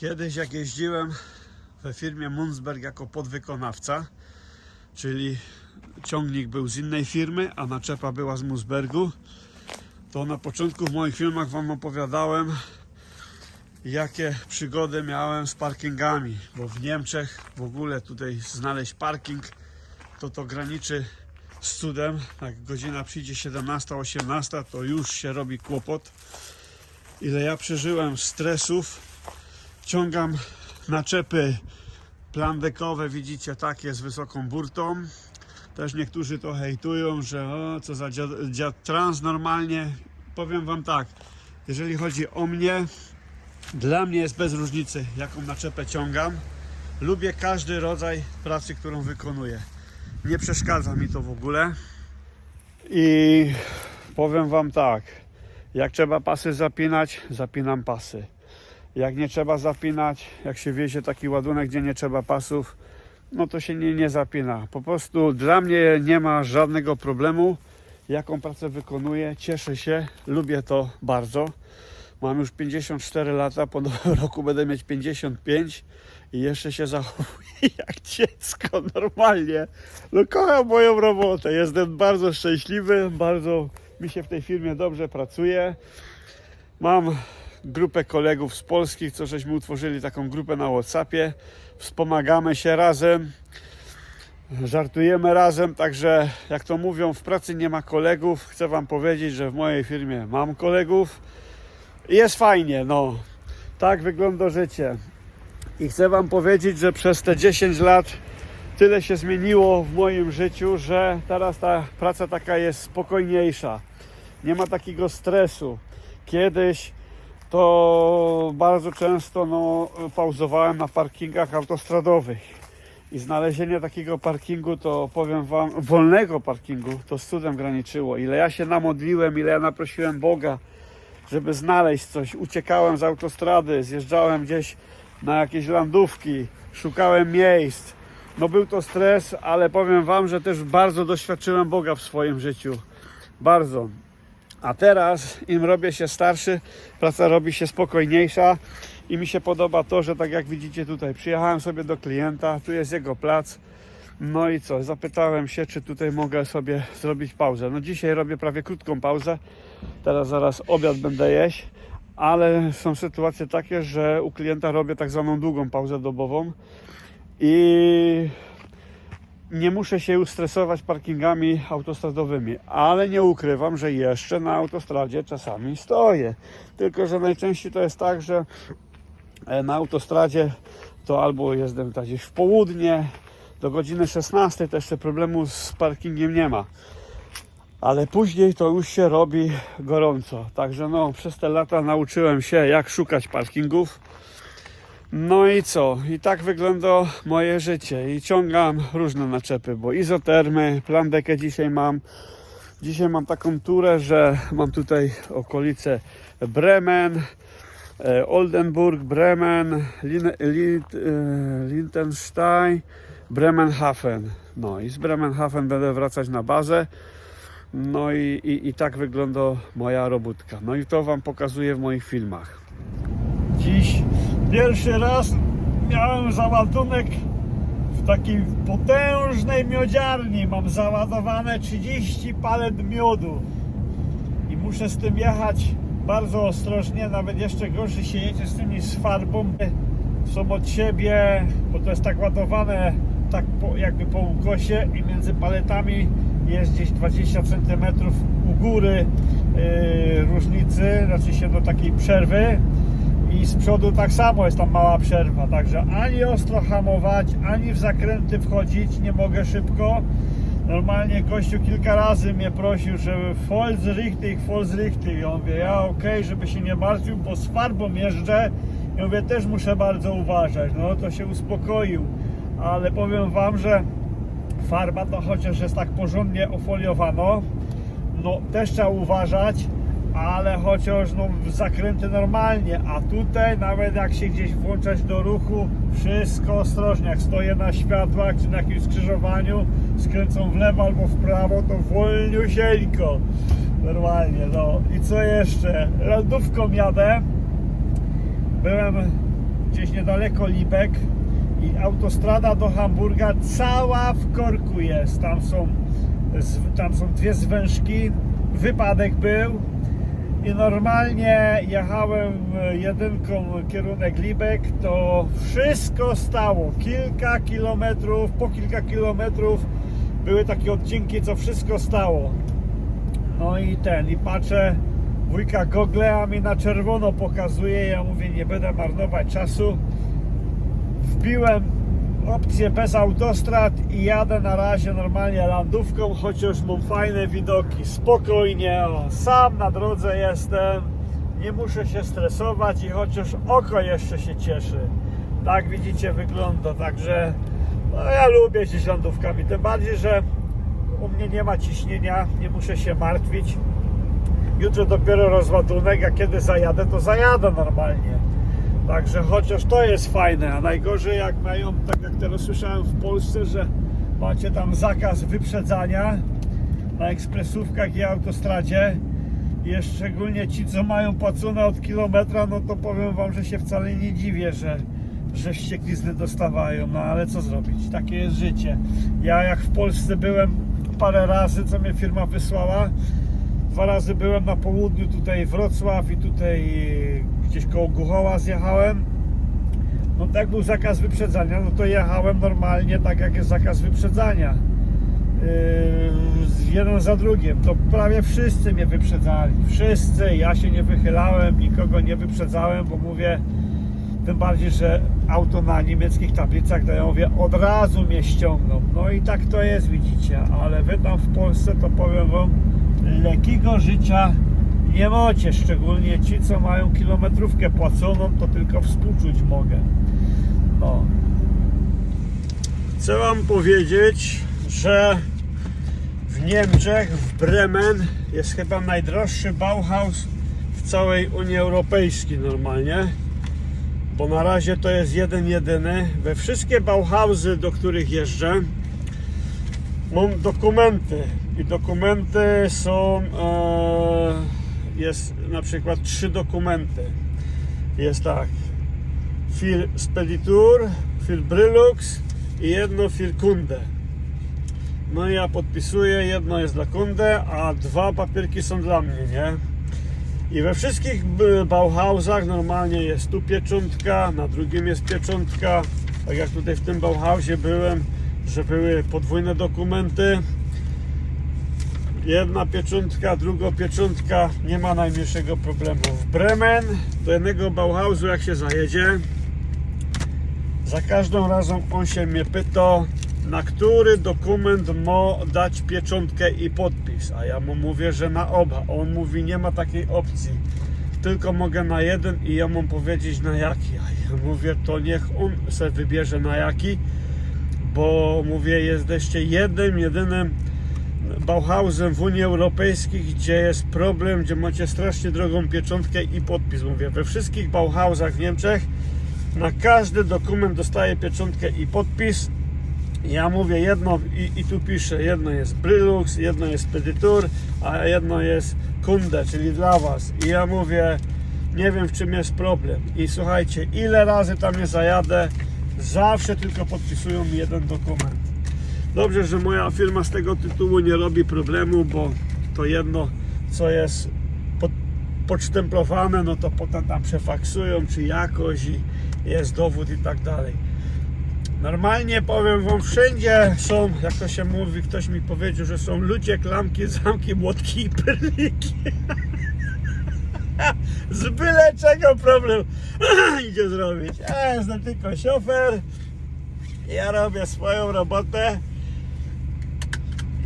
Kiedyś jak jeździłem we firmie Munzberg jako podwykonawca, czyli ciągnik był z innej firmy, a naczepa była z Munzbergu, to na początku w moich filmach Wam opowiadałem, jakie przygody miałem z parkingami, bo w Niemczech w ogóle tutaj znaleźć parking, to to graniczy z cudem. Jak godzina przyjdzie 17-18, to już się robi kłopot. Ile ja przeżyłem stresów, ciągam naczepy plandekowe, widzicie, takie z wysoką burtą. Też niektórzy to hejtują, że o, co za dziad, dziad trans normalnie. Powiem Wam tak, jeżeli chodzi o mnie, dla mnie jest bez różnicy, jaką naczepę ciągam. Lubię każdy rodzaj pracy, którą wykonuję. Nie przeszkadza mi to w ogóle. I powiem Wam tak, jak trzeba pasy zapinać, zapinam pasy. Jak nie trzeba zapinać, jak się wiezie taki ładunek, gdzie nie trzeba pasów, no to się nie, nie zapina. Po prostu dla mnie nie ma żadnego problemu, jaką pracę wykonuję. Cieszę się, lubię to bardzo. Mam już 54 lata, po roku będę mieć 55 i jeszcze się zachowuję jak dziecko, normalnie. No kocham moją robotę, jestem bardzo szczęśliwy, bardzo mi się w tej firmie dobrze pracuje. Mam grupę kolegów z Polski, co żeśmy utworzyli taką grupę na Whatsappie. Wspomagamy się razem, żartujemy razem, także jak to mówią, w pracy nie ma kolegów. Chcę Wam powiedzieć, że w mojej firmie mam kolegów. I Jest fajnie, no. Tak wygląda życie. I chcę Wam powiedzieć, że przez te 10 lat tyle się zmieniło w moim życiu, że teraz ta praca taka jest spokojniejsza. Nie ma takiego stresu. Kiedyś to bardzo często no, pauzowałem na parkingach autostradowych. I znalezienie takiego parkingu, to powiem Wam, wolnego parkingu, to z cudem graniczyło. Ile ja się namodliłem, ile ja naprosiłem Boga, żeby znaleźć coś. Uciekałem z autostrady, zjeżdżałem gdzieś na jakieś landówki, szukałem miejsc. No był to stres, ale powiem Wam, że też bardzo doświadczyłem Boga w swoim życiu. Bardzo. A teraz, im robię się starszy, praca robi się spokojniejsza i mi się podoba to, że tak jak widzicie tutaj, przyjechałem sobie do klienta, tu jest jego plac. No i co, zapytałem się, czy tutaj mogę sobie zrobić pauzę. No dzisiaj robię prawie krótką pauzę, teraz zaraz obiad będę jeść, ale są sytuacje takie, że u klienta robię tak zwaną długą pauzę dobową i nie muszę się stresować parkingami autostradowymi, ale nie ukrywam, że jeszcze na autostradzie czasami stoję. Tylko, że najczęściej to jest tak, że e, na autostradzie to albo jestem tak gdzieś w południe, do godziny 16 to jeszcze problemu z parkingiem nie ma. Ale później to już się robi gorąco. Także no, przez te lata nauczyłem się, jak szukać parkingów. No i co? I tak wygląda moje życie. I ciągam różne naczepy, bo izotermy, plandekę dzisiaj mam. Dzisiaj mam taką turę, że mam tutaj okolice Bremen, e, Oldenburg, Bremen, Lin, Lin, e, Lindenstein, Bremenhaven. No i z Bremenhaven będę wracać na bazę. No i, i, i tak wygląda moja robótka. No i to Wam pokazuję w moich filmach. Dziś pierwszy raz miałem załadunek w takiej potężnej miodziarni. Mam załadowane 30 palet miodu i muszę z tym jechać bardzo ostrożnie, nawet jeszcze gorzej się jedzie z tymi z farbą. Są od siebie, bo to jest tak ładowane tak po, jakby po ukosie i między paletami jest gdzieś 20 cm u góry yy, różnicy, znaczy się do takiej przerwy i z przodu tak samo jest tam mała przerwa, także ani ostro hamować, ani w zakręty wchodzić nie mogę szybko. Normalnie gościu kilka razy mnie prosił, żeby falls richtig, falls richtig. Ja mówię, ja okej, żeby się nie martwił, bo z farbą jeżdżę. Ja mówię, też muszę bardzo uważać. No to się uspokoił, ale powiem wam, że farba to chociaż jest tak porządnie ofoliowano, no też trzeba uważać, ale chociaż no, zakręty normalnie, a tutaj nawet jak się gdzieś włączać do ruchu, wszystko ostrożnie, jak stoję na światłach czy na jakimś skrzyżowaniu, skręcą w lewo albo w prawo, to wolniusieńko, normalnie, no. I co jeszcze, lodówką jadę, byłem gdzieś niedaleko Libek i autostrada do Hamburga cała w korku jest. Tam są, tam są dwie zwężki, wypadek był i normalnie jechałem jedynką kierunek Libek, to wszystko stało. Kilka kilometrów, po kilka kilometrów były takie odcinki, co wszystko stało. No i ten, i patrzę, wujka Google, a mi na czerwono pokazuje. Ja mówię, nie będę marnować czasu. Wbiłem opcję bez autostrad i jadę na razie normalnie landówką, chociaż mam fajne widoki. Spokojnie, o, sam na drodze jestem. Nie muszę się stresować i chociaż oko jeszcze się cieszy. Tak widzicie wygląda, także no, ja lubię jeździć landówkami, tym bardziej, że u mnie nie ma ciśnienia, nie muszę się martwić. Jutro dopiero rozładunek, a kiedy zajadę, to zajadę normalnie. Także chociaż to jest fajne, a najgorzej jak mają, tak jak teraz słyszałem w Polsce, że macie tam zakaz wyprzedzania na ekspresówkach i autostradzie. I szczególnie ci, co mają płacone od kilometra, no to powiem wam, że się wcale nie dziwię, że, że wścieklizny dostawają. No ale co zrobić? Takie jest życie. Ja jak w Polsce byłem parę razy, co mnie firma wysłała, Dwa razy byłem na południu, tutaj Wrocław i tutaj gdzieś koło Głuchoła zjechałem. No tak był zakaz wyprzedzania, no to jechałem normalnie tak jak jest zakaz wyprzedzania. Yy, jeden za drugim. To prawie wszyscy mnie wyprzedzali. Wszyscy. Ja się nie wychylałem, nikogo nie wyprzedzałem, bo mówię, tym bardziej, że auto na niemieckich tablicach, to ja mówię, od razu mnie ściągną. No i tak to jest, widzicie. Ale wy tam w Polsce, to powiem wam, lekkiego życia nie macie. Szczególnie ci, co mają kilometrówkę płaconą, to tylko współczuć mogę. No. Chcę wam powiedzieć, że w Niemczech, w Bremen jest chyba najdroższy Bauhaus w całej Unii Europejskiej normalnie bo na razie to jest jeden jedyny. We wszystkie Bauhausy, do których jeżdżę, mam dokumenty i dokumenty są, e, jest na przykład trzy dokumenty. Jest tak, Fil Speditur, Fil Brylux i jedno Fil Kunde. No ja podpisuję, jedno jest dla Kunde, a dwa papierki są dla mnie, nie? I we wszystkich Bauhausach normalnie jest tu pieczątka, na drugim jest pieczątka. Tak jak tutaj w tym Bauhausie byłem, że były podwójne dokumenty. Jedna pieczątka, druga pieczątka, nie ma najmniejszego problemu. W Bremen do jednego Bauhausu jak się zajedzie, za każdą razem on się mnie pyta, na który dokument ma dać pieczątkę i podpis. A ja mu mówię, że na oba. On mówi, nie ma takiej opcji. Tylko mogę na jeden i ja mam powiedzieć na jaki. A ja mówię, to niech on se wybierze na jaki, bo mówię, jesteście jednym, jedynym Bauhausem w Unii Europejskiej, gdzie jest problem, gdzie macie strasznie drogą pieczątkę i podpis. Mówię, we wszystkich Bauhausach w Niemczech na każdy dokument dostaje pieczątkę i podpis. Ja mówię jedno i, i tu piszę, jedno jest Brylux, jedno jest Speditur, a jedno jest Kunde, czyli dla Was. I ja mówię, nie wiem w czym jest problem. I słuchajcie, ile razy tam nie zajadę, zawsze tylko podpisują mi jeden dokument. Dobrze, że moja firma z tego tytułu nie robi problemu, bo to jedno, co jest pod, no to potem tam przefaksują, czy jakoś i jest dowód i tak dalej. Normalnie powiem wam, wszędzie są, jak to się mówi, ktoś mi powiedział, że są ludzie, klamki, zamki, młotki i perliki. Z byle czego problem idzie zrobić. Ja jestem tylko szofer. Ja robię swoją robotę.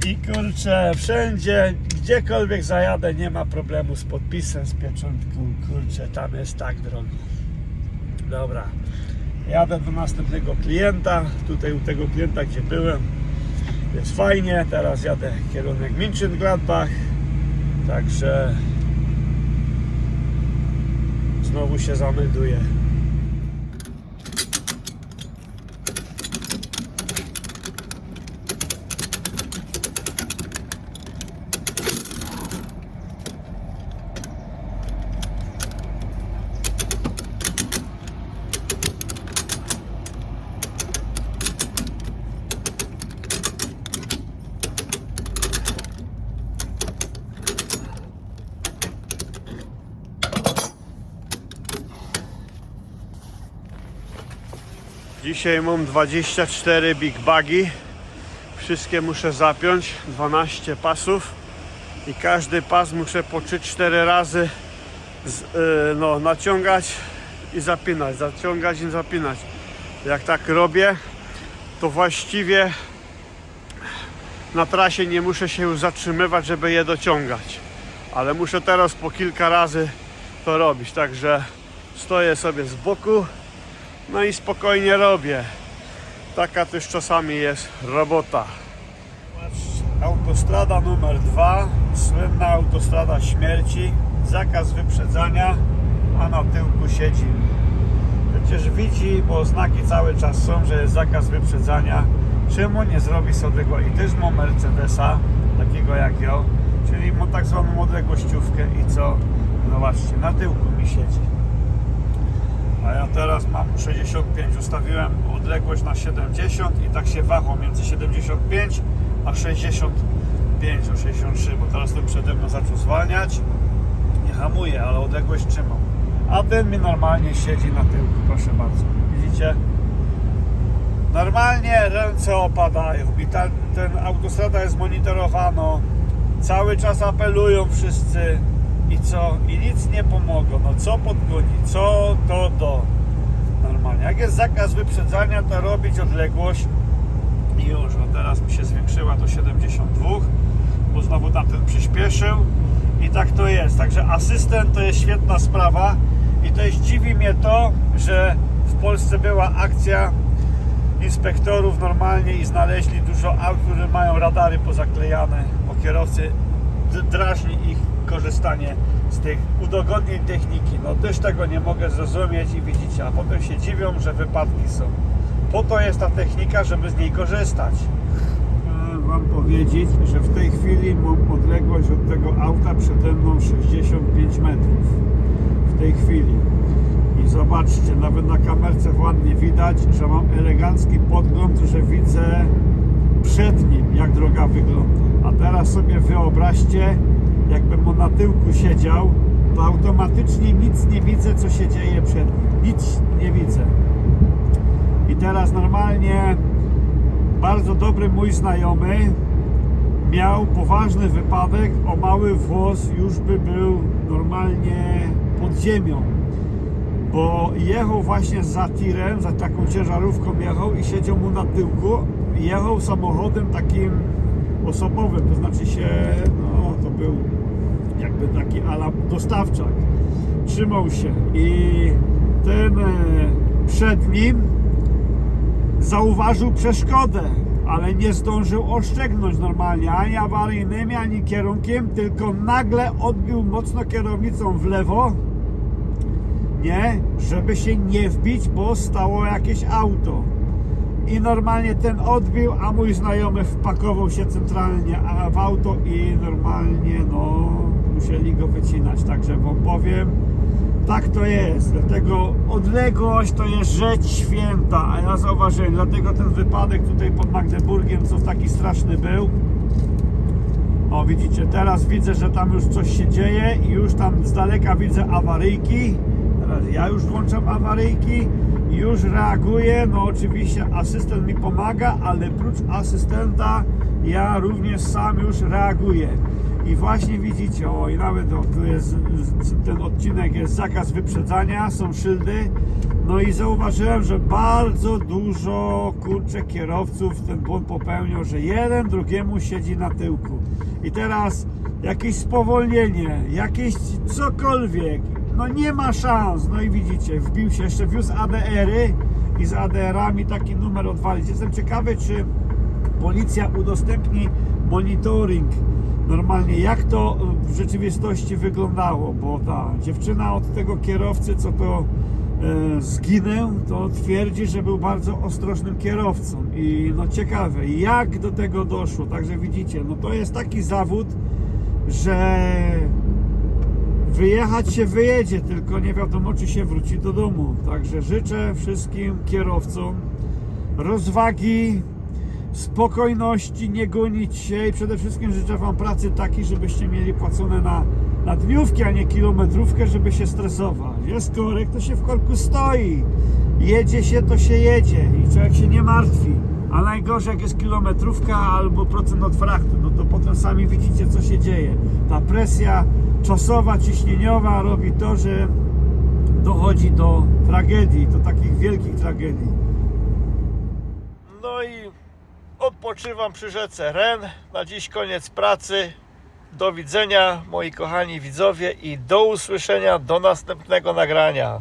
I kurczę, wszędzie, gdziekolwiek zajadę, nie ma problemu z podpisem, z pieczątką. Kurczę, tam jest tak drogo. Dobra. Jadę do następnego klienta. Tutaj u tego klienta, gdzie byłem, jest fajnie. Teraz jadę kierunek München-Gladbach. Także znowu się zamelduję. Dzisiaj mam 24 big bagi. Wszystkie muszę zapiąć, 12 pasów i każdy pas muszę po 3-4 razy z, y, no, naciągać i zapinać, zaciągać i zapinać. Jak tak robię, to właściwie na trasie nie muszę się już zatrzymywać, żeby je dociągać. Ale muszę teraz po kilka razy to robić, także stoję sobie z boku, no i spokojnie robię. Taka też czasami jest robota. Autostrada numer dwa, słynna autostrada śmierci, zakaz wyprzedzania, a na tyłku siedzi. Przecież widzi, bo znaki cały czas są, że jest zakaz wyprzedzania. Czemu nie zrobi sobie go i też ma Mercedesa, takiego jak ja, czyli ma tak zwaną odległościówkę i co? Zobaczcie, na tyłku mi siedzi. Ja teraz mam 65, ustawiłem odległość na 70 i tak się waham między 75 a 65, o 63, bo teraz ten przede mną zaczął zwalniać. Nie hamuje, ale odległość trzymam. A ten mi normalnie siedzi na tyłku, proszę bardzo. Widzicie? Normalnie ręce opadają i ta, ten autostrada jest monitorowana. Cały czas apelują wszyscy i co? I nic nie pomogą. No co podgoni? Co to do? Normalnie. Jak jest zakaz wyprzedzania, to robić odległość i już. No teraz mi się zwiększyła do 72, bo znowu tamten przyspieszył i tak to jest. Także asystent to jest świetna sprawa i to jest dziwi mnie to, że w Polsce była akcja inspektorów normalnie i znaleźli dużo aut, które mają radary pozaklejane, bo kierowcy drażni ich korzystanie z tych udogodnień techniki. No też tego nie mogę zrozumieć i widzicie, a potem się dziwią, że wypadki są. Po to jest ta technika, żeby z niej korzystać. Chcę Wam powiedzieć, że w tej chwili mam odległość od tego auta przede mną 65 metrów. W tej chwili. I zobaczcie, nawet na kamerce ładnie widać, że mam elegancki podgląd, że widzę przed nim, jak droga wygląda. A teraz sobie wyobraźcie, jakbym on na tyłku siedział, to automatycznie nic nie widzę, co się dzieje przed nim. Nic nie widzę. I teraz normalnie bardzo dobry mój znajomy miał poważny wypadek, o mały włos już by był normalnie pod ziemią bo jechał właśnie za tirem, za taką ciężarówką jechał i siedział mu na tyłku. Jechał samochodem takim osobowym, to znaczy się, no to był jakby taki ala dostawczak. Trzymał się i ten e, przed nim zauważył przeszkodę, ale nie zdążył oszczęgnąć normalnie ani awaryjnymi, ani kierunkiem, tylko nagle odbił mocno kierownicą w lewo nie, żeby się nie wbić, bo stało jakieś auto. I normalnie ten odbił, a mój znajomy wpakował się centralnie w auto i normalnie no musieli go wycinać. Także powiem, tak to jest. Dlatego odległość to jest rzecz święta, a ja zauważyłem, dlatego ten wypadek tutaj pod Magdeburgiem, co taki straszny był, o widzicie, teraz widzę, że tam już coś się dzieje i już tam z daleka widzę awaryjki. Teraz ja już włączam awaryjki, już reaguję. No oczywiście asystent mi pomaga, ale prócz asystenta ja również sam już reaguję. I właśnie widzicie, o i nawet o, tu jest ten odcinek jest zakaz wyprzedzania, są szyldy. No i zauważyłem, że bardzo dużo kurczę kierowców ten błąd popełnią, że jeden drugiemu siedzi na tyłku. I teraz jakieś spowolnienie, jakieś cokolwiek, no nie ma szans. No i widzicie, wbił się, jeszcze wiózł ADR-y i z ADR-ami taki numer odwalić. Jestem ciekawy, czy policja udostępni monitoring normalnie jak to w rzeczywistości wyglądało, bo ta dziewczyna od tego kierowcy, co to e, zginął, to twierdzi, że był bardzo ostrożnym kierowcą i no ciekawe, jak do tego doszło, także widzicie, no to jest taki zawód, że wyjechać się wyjedzie, tylko nie wiadomo, czy się wróci do domu. Także życzę wszystkim kierowcom rozwagi, spokojności, nie gonić się i przede wszystkim życzę Wam pracy takiej, żebyście mieli płacone na, na dniówki, a nie kilometrówkę, żeby się stresować. Jest korek, to się w korku stoi. jedzie się, to się jedzie i człowiek się nie martwi. A najgorzej jak jest kilometrówka albo procent od fraktu, no to potem sami widzicie co się dzieje. Ta presja czasowa, ciśnieniowa robi to, że dochodzi do tragedii, do takich wielkich tragedii. No i odpoczywam przy rzece Ren. Na dziś koniec pracy. Do widzenia moi kochani widzowie i do usłyszenia do następnego nagrania.